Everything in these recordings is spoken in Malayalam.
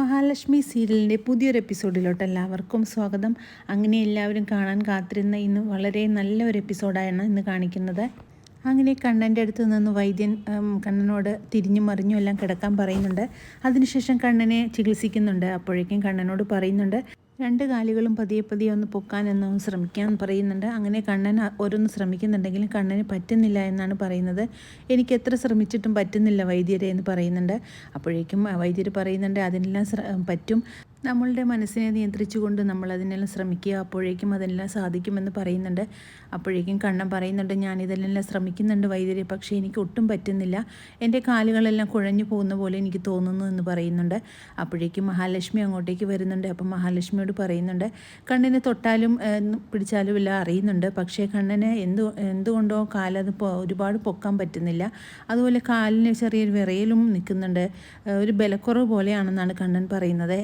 മഹാലക്ഷ്മി സീരിയലിന്റെ പുതിയൊരു എപ്പിസോഡിലോട്ട് എല്ലാവർക്കും സ്വാഗതം. അങ്ങനെ എല്ലാവരും കാണാൻ കാത്തിരുന്ന ഇന്ന് വളരെ നല്ല ഒരു എപ്പിസോഡാണ് ഇന്ന് കാണിക്കുന്നത്. അങ്ങനെ കണ്ണന്റെ അടുത്ത് നിന്ന് വൈദ്യൻ കണ്ണനോട് തിരിഞ്ഞു മറിഞ്ഞു എല്ലാം കിടക്കാൻ പറയുന്നുണ്ട്. അതിനുശേഷം കണ്ണനെ ചികിത്സിക്കുന്നുണ്ട്. അപ്പോഴേക്കും കണ്ണനോട് പറയുന്നുണ്ട് രണ്ട് കാലുകളും പതിയെ പതിയെ ഒന്ന് പൊക്കാൻ എന്ന് ശ്രമിക്കാൻ പറയുന്നുണ്ട്. അങ്ങനെ കണ്ണൻ ഓരോന്ന് ശ്രമിക്കുന്നുണ്ടെങ്കിലും കണ്ണന് പറ്റുന്നില്ല എന്നാണ് പറയുന്നത്. എനിക്ക് എത്ര ശ്രമിച്ചിട്ടും പറ്റുന്നില്ല വൈദ്യരെ എന്ന് പറയുന്നുണ്ട്. അപ്പോഴേക്കും വൈദ്യർ പറയുന്നുണ്ട് അതിനെല്ലാം പറ്റും. നമ്മളുടെ മനസ്സിനെ നിയന്ത്രിച്ചുകൊണ്ട് നമ്മൾ അതിനെല്ലാം ശ്രമിക്കുക. അപ്പോഴേക്കും അതെല്ലാം സാധിക്കുമെന്ന് പറയുന്നുണ്ട്. അപ്പോഴേക്കും കണ്ണം പറയുന്നുണ്ട് ഞാൻ ഇതെല്ലാം ശ്രമിക്കുന്നുണ്ട് വൈദ്യരെ പക്ഷേ എനിക്ക് ഒട്ടും പറ്റുന്നില്ല. എന്റെ കാലുകളെല്ലാം കുഴഞ്ഞു പോകുന്ന പോലെ എനിക്ക് തോന്നുന്നു എന്ന് പറയുന്നുണ്ട്. അപ്പോഴേക്കും മഹാലക്ഷ്മി അങ്ങോട്ടേക്ക് വരുന്നുണ്ട്. അപ്പം മഹാലക്ഷ്മിയോട് പറയുന്നുണ്ട് കണ്ണിനെ തൊട്ടാലും പിടിച്ചാലും എല്ലാം അറിയുന്നുണ്ട്. പക്ഷേ കണ്ണന് എന്ത് എന്തുകൊണ്ടോ കാലത് ഒരുപാട് പൊക്കാൻ പറ്റുന്നില്ല. അതുപോലെ കാലിന് ചെറിയൊരു വിറയലും നിൽക്കുന്നുണ്ട്. ഒരു ബലക്കുറവ് പോലെയാണെന്നാണ് കണ്ണൻ പറയുന്നത്.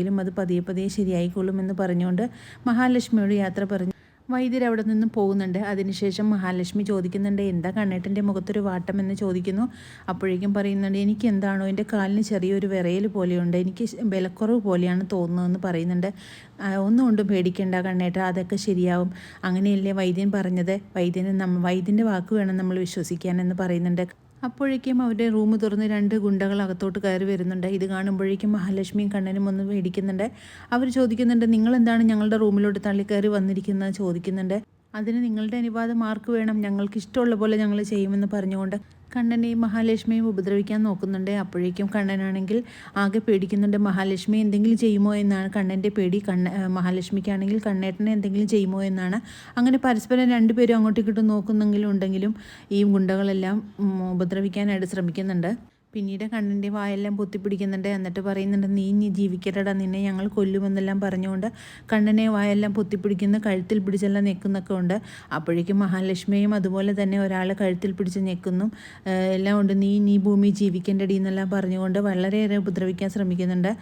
എന്താണെങ്കിലും അത് പതിയെ പതിയെ ശരിയായിക്കൊള്ളുമെന്ന് പറഞ്ഞുകൊണ്ട് മഹാലക്ഷ്മിയോട് യാത്ര പറഞ്ഞു. വൈദ്യർ അവിടെ നിന്ന് പോകുന്നുണ്ട്. അതിനുശേഷം മഹാലക്ഷ്മി ചോദിക്കുന്നുണ്ട് എന്താ കണ്ണേട്ടന്റെ മുഖത്തൊരു വാട്ടം എന്ന് ചോദിക്കുന്നു. അപ്പോഴേക്കും പറയുന്നുണ്ട് എനിക്ക് എന്താണോ എന്റെ കാലിന് ചെറിയൊരു വിറയൽ പോലെയുണ്ട്. എനിക്ക് വിലക്കുറവ് പോലെയാണ് തോന്നുന്നതെന്ന് പറയുന്നുണ്ട്. ഒന്നുകൊണ്ടും ഒന്നും കൊണ്ടും പേടിക്കേണ്ട കണ്ണേട്ട അതൊക്കെ ശരിയാവും. അങ്ങനെയല്ലേ വൈദ്യൻ പറഞ്ഞത്? വൈദ്യന് നമ്മ വൈദ്യന്റെ വാക്ക് വേണം നമ്മൾ വിശ്വസിക്കാനെന്ന് പറയുന്നുണ്ട്. അപ്പോഴേക്കും അവരുടെ റൂം തുറന്ന് രണ്ട് ഗുണ്ടകൾ അകത്തോട്ട് കയറി വരുന്നുണ്ട്. ഇത് കാണുമ്പോഴേക്കും മഹാലക്ഷ്മിയും കണ്ണനും ഒന്ന് മേടിക്കുന്നുണ്ട് അവർ ചോദിക്കുന്നുണ്ട് നിങ്ങൾ എന്താണ് ഞങ്ങളുടെ റൂമിലോട്ട് തള്ളിക്കയറി വന്നിരിക്കുന്നത് ചോദിക്കുന്നുണ്ട്. അതിന് നിങ്ങളുടെ അനുവാദം മാർക്ക് വേണം. ഞങ്ങൾക്ക് ഇഷ്ടമുള്ള പോലെ ഞങ്ങൾ ചെയ്യുമെന്ന് പറഞ്ഞുകൊണ്ട് കണ്ണനെയും മഹാലക്ഷ്മിയും ഉപദ്രവിക്കാൻ നോക്കുന്നുണ്ട്. അപ്പോഴേക്കും കണ്ണനാണെങ്കിൽ ആകെ പേടിക്കുന്നുണ്ട്. മഹാലക്ഷ്മി എന്തെങ്കിലും ചെയ്യുമോ എന്നാണ് കണ്ണന്റെ പേടി. കണ്ണ മഹാലക്ഷ്മിക്കാണെങ്കിൽ കണ്ണേട്ടനെ എന്തെങ്കിലും ചെയ്യുമോ എന്നാണ്. അങ്ങനെ പരസ്പരം രണ്ടുപേരും അങ്ങോട്ടും ഇങ്ങോട്ടും നോക്കുന്നെങ്കിലും ഉണ്ടെങ്കിലും ഈ ഗുണ്ടകളെല്ലാം ഉപദ്രവിക്കാനായിട്ട് ശ്രമിക്കുന്നുണ്ട്. പിന്നീട് കണ്ണന്റെ വായെല്ലാം പൊത്തിപ്പിടിക്കുന്നുണ്ട്. എന്നിട്ട് പറയുന്നുണ്ട് നീ നീ ജീവിക്കരുടാ നിന്നെ ഞങ്ങൾ കൊല്ലുമെന്നെല്ലാം പറഞ്ഞുകൊണ്ട് കണ്ണനെ വായെല്ലാം പൊത്തിപ്പിടിക്കുന്ന കഴുത്തിൽ പിടിച്ചെല്ലാം നിൽക്കുന്നൊക്കെ ഉണ്ട്. അപ്പോഴേക്കും മഹാലക്ഷ്മിയും അതുപോലെ തന്നെ ഒരാൾ കഴുത്തിൽ പിടിച്ച് നിൽക്കുന്നു എല്ലാം ഉണ്ട്. നീ നീ ഭൂമി ജീവിക്കേണ്ടടി എന്നെല്ലാം പറഞ്ഞുകൊണ്ട് വളരെയേറെ ഉപദ്രവിക്കാൻ ശ്രമിക്കുന്നുണ്ട്.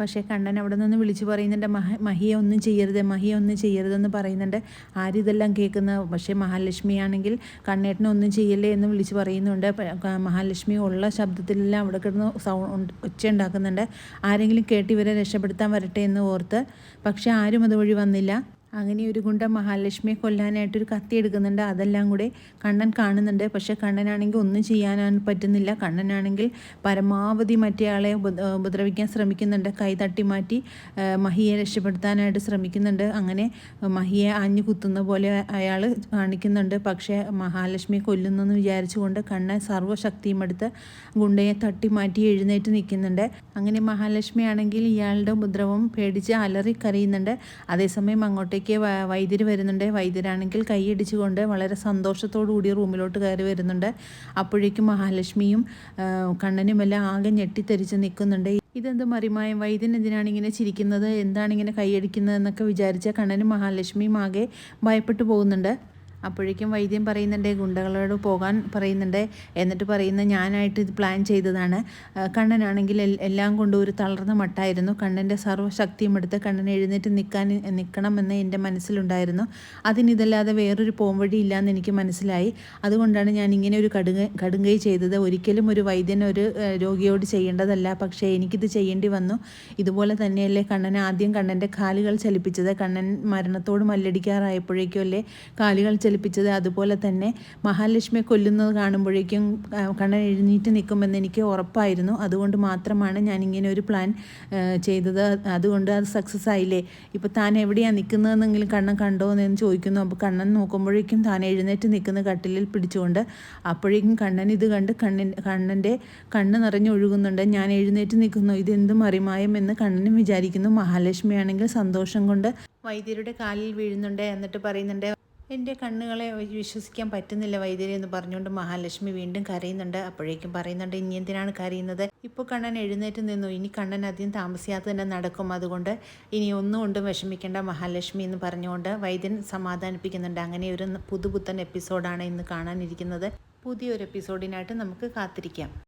പക്ഷേ കണ്ണൻ അവിടെ നിന്ന് വിളിച്ചു പറയുന്നുണ്ട് മഹ മഹിയെ ഒന്നും ചെയ്യരുത് മഹിയെ ഒന്നും ചെയ്യരുതെന്ന് പറയുന്നുണ്ട്. ആരിതെല്ലാം കേൾക്കുന്ന? പക്ഷേ മഹാലക്ഷ്മി ആണെങ്കിൽ കണ്ണേട്ടനെ ഒന്നും ചെയ്യല്ലേ? എന്ന് വിളിച്ച് പറയുന്നുണ്ട്. മഹാലക്ഷ്മി ഉള്ള ശബ്ദത്തിലെല്ലാം അവിടെ കിടന്ന് സൗണ്ട് ഒച്ച ഉണ്ടാക്കുന്നുണ്ട്. ആരെങ്കിലും കേട്ട് ഇവരെ രക്ഷപ്പെടുത്താൻ വരട്ടെ എന്ന് ഓർത്ത് പക്ഷേ ആരും അതുവഴി വന്നില്ല. അങ്ങനെ ഒരു ഗുണ്ട മഹാലക്ഷ്മിയെ കൊല്ലാനായിട്ട് ഒരു കത്തി എടുക്കുന്നുണ്ട്. അതെല്ലാം കൂടെ കണ്ണൻ കാണുന്നുണ്ട്. പക്ഷെ കണ്ണനാണെങ്കിൽ ഒന്നും ചെയ്യാനാണ് പറ്റുന്നില്ല. കണ്ണനാണെങ്കിൽ പരമാവധി മറ്റേയാളെ ഉപ ഉപദ്രവിക്കാൻ ശ്രമിക്കുന്നുണ്ട്. കൈ തട്ടി മാറ്റി മഹിയെ രക്ഷപ്പെടുത്താനായിട്ട് ശ്രമിക്കുന്നുണ്ട്. അങ്ങനെ മഹിയെ ആഞ്ഞു കുത്തുന്ന പോലെ അയാൾ കാണിക്കുന്നുണ്ട്. പക്ഷേ മഹാലക്ഷ്മിയെ കൊല്ലുന്നെന്ന് വിചാരിച്ചുകൊണ്ട് കണ്ണൻ സർവശക്തിയും എടുത്ത് ഗുണ്ടയെ തട്ടി മാറ്റി എഴുന്നേറ്റ് നിൽക്കുന്നുണ്ട്. അങ്ങനെ മഹാലക്ഷ്മി ആണെങ്കിൽ ഇയാളുടെ ഉപദ്രവം പേടിച്ച് അലറി കരയുന്നുണ്ട് അതേസമയം അങ്ങോട്ടേക്ക് വ- വൈദ്യര് വരുന്നുണ്ട്. വൈദ്യരാണെങ്കിൽ കൈയടിച്ചുകൊണ്ട് വളരെ സന്തോഷത്തോടു കൂടി റൂമിലോട്ട് കയറി വരുന്നുണ്ട്. അപ്പോഴേക്കും മഹാലക്ഷ്മിയും കണ്ണനും കണ്ണനുമെല്ലാം ആകെ ഞെട്ടിത്തെരിച്ച് നിൽക്കുന്നുണ്ട്. ഇതെന്ത് മറിമായം? വൈദ്യൻ എന്തിനാണ് ഇങ്ങനെ ചിരിക്കുന്നത്? എന്താണ് ഇങ്ങനെ കൈയടിക്കുന്നത് എന്നൊക്കെ വിചാരിച്ച കണ്ണനും മഹാലക്ഷ്മിയും ആകെ ഭയപ്പെട്ടു പോകുന്നുണ്ട്. അപ്പോഴേക്കും വൈദ്യം പറയുന്നുണ്ട് ഗുണ്ടകളോട് പോകാൻ പറയുന്നുണ്ട്. എന്നിട്ട് പറയുന്ന ഞാനായിട്ട് ഇത് പ്ലാൻ ചെയ്തതാണ്. കണ്ണനാണെങ്കിൽ എല്ലാം കൊണ്ടും ഒരു തളർന്ന മട്ടായിരുന്നു. കണ്ണന്റെ സർവശക്തിയും എടുത്ത് കണ്ണൻ എഴുന്നേറ്റ് നിൽക്കാൻ നിൽക്കണമെന്ന് എന്റെ മനസ്സിലുണ്ടായിരുന്നു. അതിനിതല്ലാതെ വേറൊരു പോംവഴി ഇല്ലയെന്ന് എനിക്ക് മനസ്സിലായി. അതുകൊണ്ടാണ് ഞാൻ ഇങ്ങനെ ഒരു കടുങ്ങ കടുങ്കൈ ചെയ്തത്. ഒരിക്കലും ഒരു വൈദ്യൻ ഒരു രോഗിയോട് ചെയ്യേണ്ടതല്ല. പക്ഷേ എനിക്കിത് ചെയ്യേണ്ടി വന്നു. ഇതുപോലെ തന്നെയല്ലേ കണ്ണൻ ആദ്യം കണ്ണന്റെ കാലുകൾ ചലിപ്പിച്ചത്. കണ്ണൻ മരണത്തോട് മല്ലടിക്കാറായപ്പോഴേക്കും അല്ലേ കാലുകൾ ചലിപ്പിച്ചത് അതുപോലെ തന്നെ മഹാലക്ഷ്മിയെ കൊല്ലുന്നത് കാണുമ്പോഴേക്കും കണ്ണൻ എഴുന്നേറ്റ് നിൽക്കുമെന്ന് എനിക്ക് ഉറപ്പായിരുന്നു. അതുകൊണ്ട് മാത്രമാണ് ഞാൻ ഇങ്ങനെ ഒരു പ്ലാൻ ചെയ്തത്. അതുകൊണ്ട് അത് സക്സസ് ആയില്ലേ? ഇപ്പോൾ താൻ എവിടെയാണ് നിൽക്കുന്നതെന്നെങ്കിലും കണ്ണൻ കണ്ടോ എന്ന് ചോദിക്കുന്നു. അപ്പോൾ കണ്ണൻ നോക്കുമ്പോഴേക്കും താൻ എഴുന്നേറ്റ് നിൽക്കുന്ന കട്ടിലിൽ പിടിച്ചുകൊണ്ട് അപ്പോഴേക്കും കണ്ണൻ ഇത് കണ്ട് കണ്ണിൻ കണ്ണന്റെ കണ്ണ് നിറഞ്ഞൊഴുകുന്നുണ്ട് ഞാൻ എഴുന്നേറ്റ് നിൽക്കുന്നു. ഇതെന്ത് മറിമായം എന്ന് കണ്ണനും വിചാരിക്കുന്നു. മഹാലക്ഷ്മിയാണെങ്കിൽ സന്തോഷം കൊണ്ട് വൈദ്യരുടെ കാലിൽ വീഴുന്നുണ്ട് എന്നിട്ട് പറയുന്നുണ്ട് എന്റെ കണ്ണുകളെ വിശ്വസിക്കാൻ പറ്റുന്നില്ല വൈദ്യരെ എന്ന് പറഞ്ഞുകൊണ്ട് മഹാലക്ഷ്മി വീണ്ടും കരയുന്നുണ്ട്. അപ്പോഴേക്കും പറയുന്നുണ്ട് ഇനി എന്തിനാണ് കരയുന്നത്? ഇപ്പോൾ കണ്ണൻ എഴുന്നേറ്റ് നിന്നു. ഇനി കണ്ണൻ അധികം താമസിയാതെ തന്നെ നടക്കും. അതുകൊണ്ട് ഇനി ഒന്നും കൊണ്ടും വിഷമിക്കേണ്ട മഹാലക്ഷ്മി എന്ന് പറഞ്ഞുകൊണ്ട് വൈദ്യൻ സമാധാനിപ്പിക്കുന്നുണ്ട്. അങ്ങനെ ഒരു പുതുപുത്തൻ എപ്പിസോഡാണ് ഇന്ന് കാണാനിരിക്കുന്നത്. പുതിയൊരു എപ്പിസോഡിനായിട്ട് നമുക്ക് കാത്തിരിക്കാം.